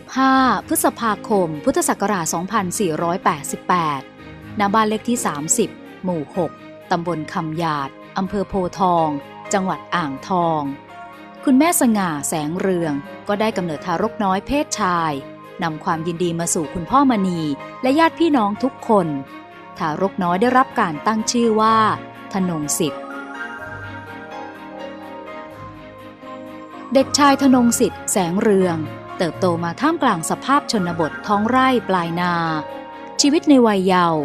15 พฤษภาคม พุทธศักราช 2488 ณ บ้านเลขที่ 30 หมู่ 6 ตำบลคำหยาด อำเภอโพทอง จังหวัดอ่างทอง คุณแม่สง่าแสงเรือง ก็ได้กำเนิดทารกน้อยเพศชาย นำความยินดีมาสู่คุณพ่อมณี และญาติพี่น้องทุกคน ทารกน้อยได้รับการตั้งชื่อว่า ธนงสิทธิ์เด็กชายธนงสิทธิ์แสงเรือง เติบโตมาท่ามกลางสภาพชนบทท้องไร่ปลายนา ชีวิตในวัยเยาว์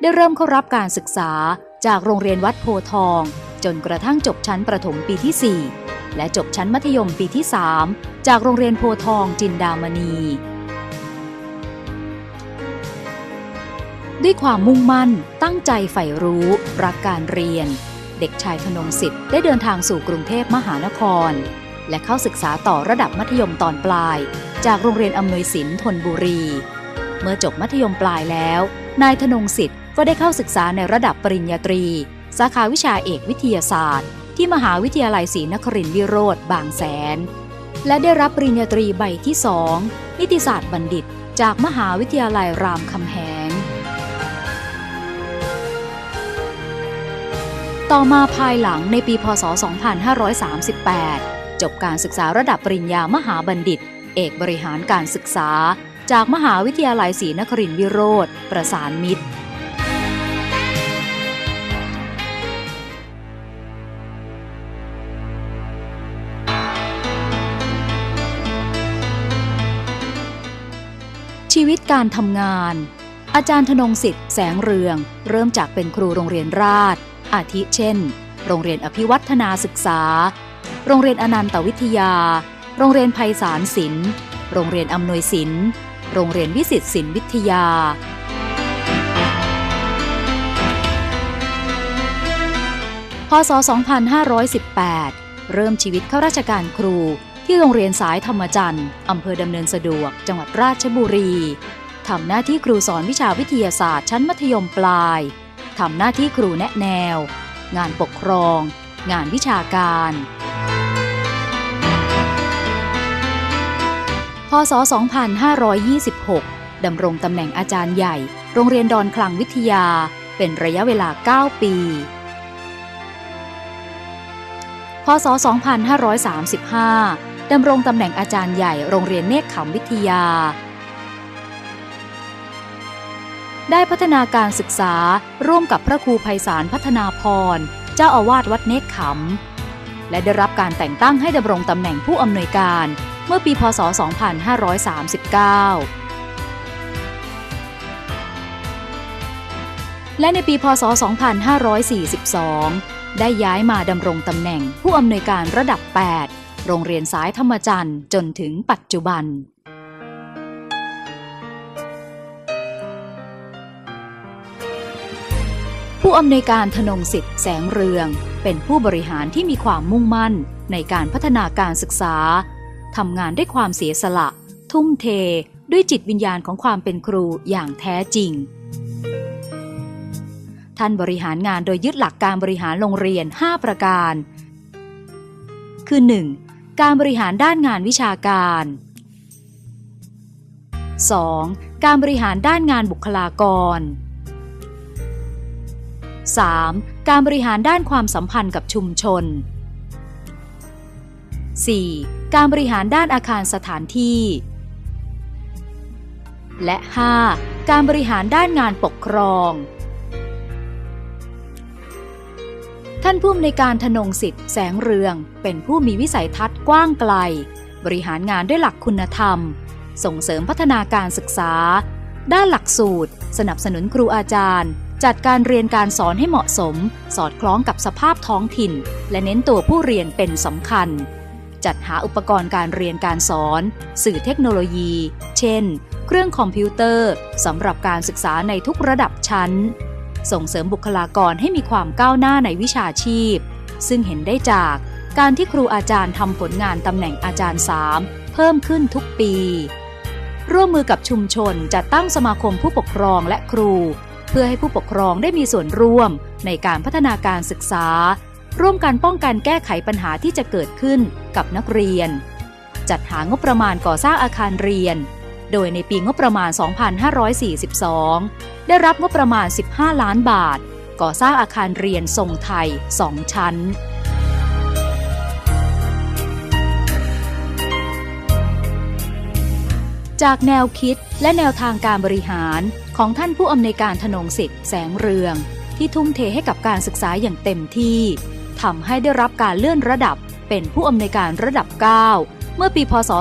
ได้เริ่มเข้ารับการศึกษาจากโรงเรียนวัดโพทอง จนกระทั่งจบชั้นประถมปีที่ 4 และจบชั้นมัธยมปีที่ 3 จากโรงเรียนโพทองจินดามณี ด้วยความมุ่งมั่นตั้งใจใฝ่รู้ รักการเรียน เด็กชายธนงสิทธิ์ได้เดินทางสู่กรุงเทพมหานคร และเข้าศึกษาต่อระดับมัธยมตอนปลาย จากโรงเรียนอำนวยศิลป์ธนบุรี เมื่อจบมัธยมปลายแล้ว นายธนงสิทธิ์ก็ได้เข้าศึกษาในระดับปริญญาตรี สาขาวิชาเอกวิทยาศาสตร์ ที่มหาวิทยาลัยศรีนครินทรวิโรธบางแสน และได้รับปริญญาตรีใบที่สองนิติศาสตร์บัณฑิต จากมหาวิทยาลัยรามคำแหงต่อมาภายหลังในปีพศ 2538 จบการศึกษาระดับปริญญามหาบัณฑิต เอกบริหารการศึกษา จากมหาวิทยาลัยศรีนครินทรวิโรธประสานมิตรชีวิตการทำงาน อาจารย์ธนงสิทธิ์แสงเรือง เริ่มจากเป็นครูโรงเรียนราช อาทิเช่น โรงเรียนอภิวัฒนาศึกษา โรงเรียนอนันตวิทยา โรงเรียนไพศาลศิลป์ โรงเรียนอำนวยศิลป์ โรงเรียนวิสิตศิลป์วิทยา พศ 2518 เริ่มชีวิตเข้าราชการครูที่โรงเรียนสายธรรมจันทร์อำเภอดำเนินสะดวก จังหวัดราชบุรีทำหน้าที่ครูสอนวิชาวิทยาศาสตร์ชั้นมัธยมปลาย ทำหน้าที่ครูแนะแนว งานปกครอง งานวิชาการ พศ 2526 ดำรงตำแหน่งอาจารย์ใหญ่ โรงเรียนดอนคลังวิทยา เป็นระยะเวลา 9 ปี พศ 2535 ดำรงตำแหน่งอาจารย์ใหญ่ โรงเรียนเนตรขำวิทยา ได้พัฒนาการศึกษาร่วมกับพระครูไพศาลพัฒนาพร เจ้าอาวาสวัดเนตรขำและได้รับการแต่งตั้งให้ดำรงตำแหน่งผู้อำนวยการ เมื่อปีพศ 2539และในปีพศ 2542 ได้ย้ายมาดำรงตำแหน่งผู้อำนวยการระดับ 8 โรงเรียนสายธรรมจันทร์จนถึงปัจจุบัน ผู้อำนวยการธนงสิทธิ์แสงเรือง เป็นผู้บริหารที่มีความมุ่งมั่นในการพัฒนาการศึกษา ทำงานด้วยความเสียสละ ทุ่มเทด้วยจิตวิญญาณของความเป็นครูอย่างแท้จริง ท่านบริหารงานโดยยึดหลักการบริหารโรงเรียน 5 ประการ คือ 1. การบริหารด้านงานวิชาการ 2. การบริหารด้านงานบุคลากร 3. การบริหารด้านความสัมพันธ์กับชุมชน 4. การบริหารด้านอาคารสถานที่ และ 5. การบริหารด้านงานปกครอง ท่านผู้อำนวยการธนงสิทธิ์แสงเรือง เป็นผู้มีวิสัยทัศน์กว้างไกล บริหารงานด้วยหลักคุณธรรม ส่งเสริมพัฒนาการศึกษา ด้านหลักสูตร สนับสนุนครูอาจารย์จัดการเรียนการสอนให้เหมาะสม สอดคล้องกับสภาพท้องถิ่น และเน้นตัวผู้เรียนเป็นสำคัญ จัดหาอุปกรณ์การเรียนการสอน สื่อเทคโนโลยี เช่น เครื่องคอมพิวเตอร์สำหรับการศึกษาในทุกระดับชั้น ส่งเสริมบุคลากรให้มีความก้าวหน้าในวิชาชีพ ซึ่งเห็นได้จากการที่ครูอาจารย์ทำผลงานตำแหน่งอาจารย์ 3 เพิ่มขึ้นทุกปี ร่วมมือกับชุมชนจัดตั้งสมาคมผู้ปกครองและครู เพื่อให้ผู้ปกครองได้มีส่วนร่วมในการพัฒนาการศึกษา ร่วมกันป้องกันแก้ไขปัญหาที่จะเกิดขึ้นกับนักเรียน จัดหางบประมาณก่อสร้างอาคารเรียน โดยในปีงบประมาณ 2542 ได้รับงบประมาณ 15 ล้านบาท ก่อสร้างอาคารเรียนทรงไทย 2 ชั้นจากแนวคิดและแนวทางการบริหารของท่านผู้อำนวยการธนงสิทธิ์แสงเรือง ที่ทุ่มเทให้กับการศึกษาอย่างเต็มที่ ทำให้ได้รับการเลื่อนระดับเป็นผู้อำนวยการระดับ 9 เมื่อปีพศ 2545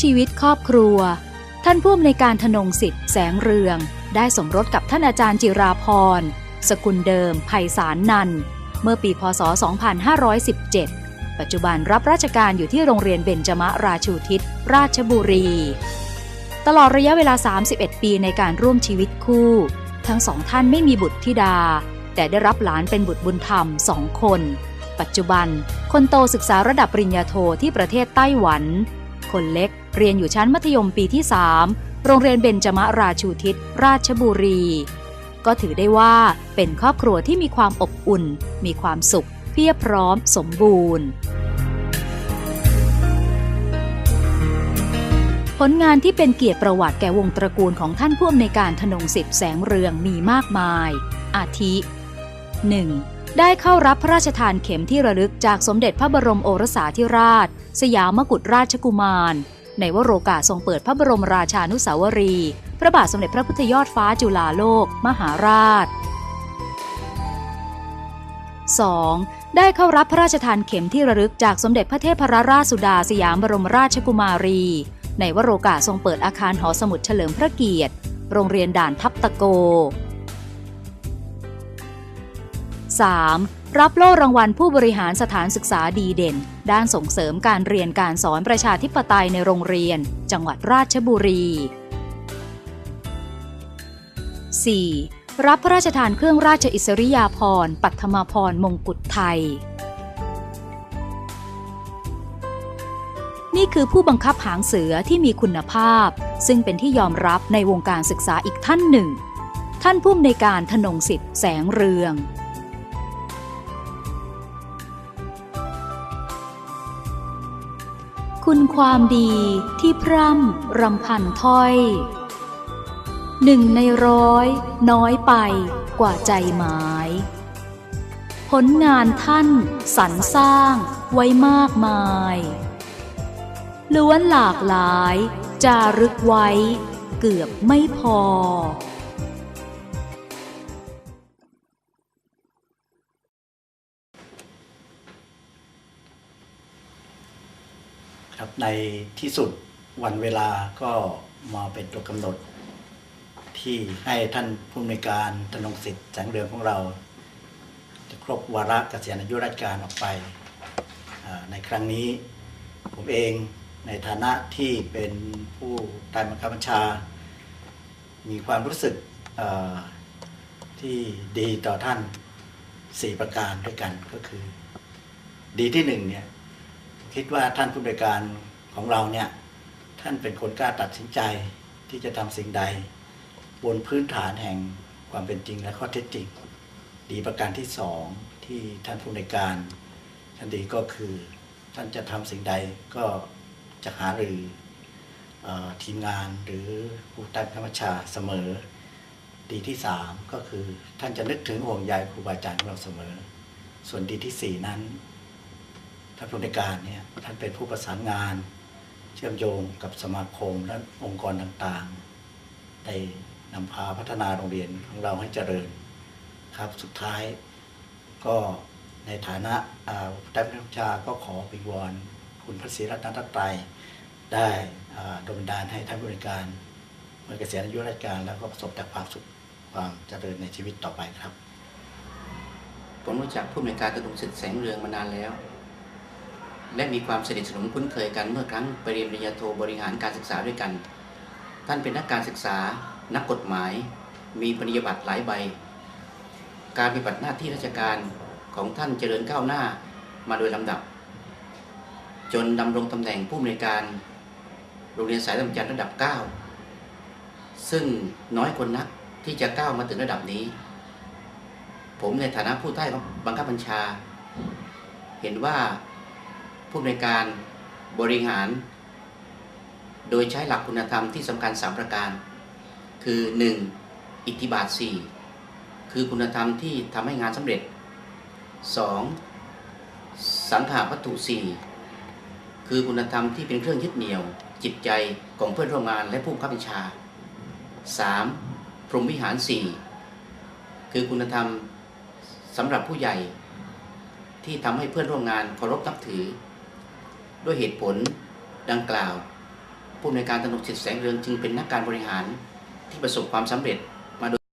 ชีวิตครอบครัว ท่านผู้อำนวยการธนงสิทธิ์แสงเรือง ได้สมรสกับท่านอาจารย์จิราพร สกุลเดิมไพศาลนัน เมื่อปีพศ 2517 ปัจจุบันรับราชการอยู่ที่โรงเรียนเบญจมราชูทิศ ราชบุรี ตลอดระยะเวลา 31 ปีในการร่วมชีวิตคู่ ทั้งสองท่านไม่มีบุตรธิดา แต่ได้รับหลานเป็นบุตรบุญธรรมสองคน ปัจจุบัน คนโตศึกษาระดับปริญญาโทที่ประเทศไต้หวัน คนเล็กเรียนอยู่ชั้นมัธยมปีที่ 3 โรงเรียนเบญจมราชูทิศราชบุรี ก็ถือได้ว่าเป็นครอบครัวที่มีความอบอุ่น มีความสุข เพียบพร้อมสมบูรณ์ ผลงานที่เป็นเกียรติประวัติแก่วงตระกูลของท่านผู้อำนวยการธนงสิทธิ์แสงเรืองมีมากมาย อาทิ 1. ได้เข้ารับพระราชทานเข็มที่ระลึกจากสมเด็จพระบรมโอรสาธิราช สยามกุฎราชกุมาร ในวโรกาสทรงเปิดพระบรมราชานุสาวรี พระบาทสมเด็จพระพุทธยอดฟ้าจุฬาโลก มหาราช 2. ได้เข้ารับพระราชทานเข็มที่ระลึกจากสมเด็จพระเทพรราชสุดาสยามบรมราชกุมารี ในวโรกาสทรงเปิดอาคารหอสมุดเฉลิมพระเกียรติ โรงเรียนด่านทับตะโก 3. รับโล่รางวัลผู้บริหารสถานศึกษาดีเด่น ด้านส่งเสริมการเรียนการสอนประชาธิปไตยในโรงเรียน จังหวัดราชบุรี 4. รับพระราชทานเครื่องราชอิสริยาภรณ์ปัทมาภรณ์มงกุฎไทย คือผู้บังคับหางเสือที่มีคุณภาพ ซึ่งเป็นที่ยอมรับในวงการศึกษาอีกท่านหนึ่ง ท่านผู้อำนวยการธนงสิทธิ์แสงเรืองคุณความดีที่พร่ำรำพันถ้อย หนึ่งในร้อย น้อยไปกว่าใจหมาย ผลงานท่านสรรสร้างไว้มากมาย ล้วนหลากหลาย จารึกไว้ เกือบไม่พอ ครับในที่สุดวันเวลาก็มาเป็นตัวกำหนด ที่ให้ท่านผู้อำนวยการธนงสิทธิ์แสงเรืองของเรา จะครบวาระเกษียณอายุราชการออกไปในครั้งนี้ผมเอง ในฐานะที่เป็นผู้ใต้บังคับบัญชา มีความรู้สึกที่ดีต่อท่านสี่ประการด้วยกันก็คือ ดีที่หนึ่งเนี่ยคิดว่าท่านผู้บริการของเราเนี่ยท่านเป็นคนกล้าตัดสินใจที่จะทำสิ่งใด บนพื้นฐานแห่งความเป็นจริงและข้อเท็จจริง ดีประการที่สองที่ท่านผู้บริการท่านดีก็คือ ท่านจะทำสิ่งใดก็ จะหาหรืออทีมงานหรือผู้ใต้บังคับบัญชาเสมอ ดีที่สามก็คือท่านจะนึกถึงห่วงใยครูบาอาจารย์ของเราเสมอ ส่วนดีที่สี่นั้นท่านผู้ในการเนี่ยท่านเป็นผู้ประสานงาน เชื่อมโยงกับสมาคมและองค์กรต่างๆได้นำพาพัฒนาโรงเรียนของเราให้เจริญครับสุดท้ายก็ในฐานะผู้ใต้บังคับบัญชาก็ขอวิงวอน คุณพระศรีรัตนตรัยได้ดลบันดาลให้ท่านผู้ในวยการเมื่อเกษียณอายุราชการแล้วก็ประสบแต่ความสุขความเจริญในชีวิตต่อไปครับ ผมรู้จักผู้อำนวยการตะลุงสิทธิ์แสงเรืองมานานแล้ว และมีความสนิทสนมคุ้นเคยกันเมื่อครั้งไปเรียนปริญญาโทบริหารการศึกษาด้วยกัน ท่านเป็นนักการศึกษา นักกฎหมาย มีปริญญาบัตรหลายใบ การปฏิบัติหน้าที่ราชการของท่านเจริญก้าวหน้ามาโดยลำดับ จนดำรงตำแหน่งผู้อำนวยการโรงเรียนสายลำจันทร์ระดับ 9 ซึ่งน้อยคนนักที่จะก้าวมาถึงระดับนี้ ผมในฐานะผู้ใต้บังคับบัญชา เห็นว่าผู้อำนวยการบริหาร โดยใช้หลักคุณธรรมที่สำคัญ 3 ประการ คือ 1. อิทธิบาท 4 คือคุณธรรมที่ทำให้งานสำเร็จ 2. สังขาวัตถุ4 คือคุณธรรมที่เป็นเครื่องยึดเหนี่ยว จิตใจของเพื่อนร่วมงานและผู้บังคับบัญชา 3. พรหมวิหาร 4 คือคุณธรรมสำหรับผู้ใหญ่ที่ทำให้เพื่อนร่วมงานเคารพนับถือ ด้วยเหตุผลดังกล่าว ผู้อำนการตนกสิทธิแสงเรืองจึงเป็นนักการบริหารที่ประสบความสำเร็จ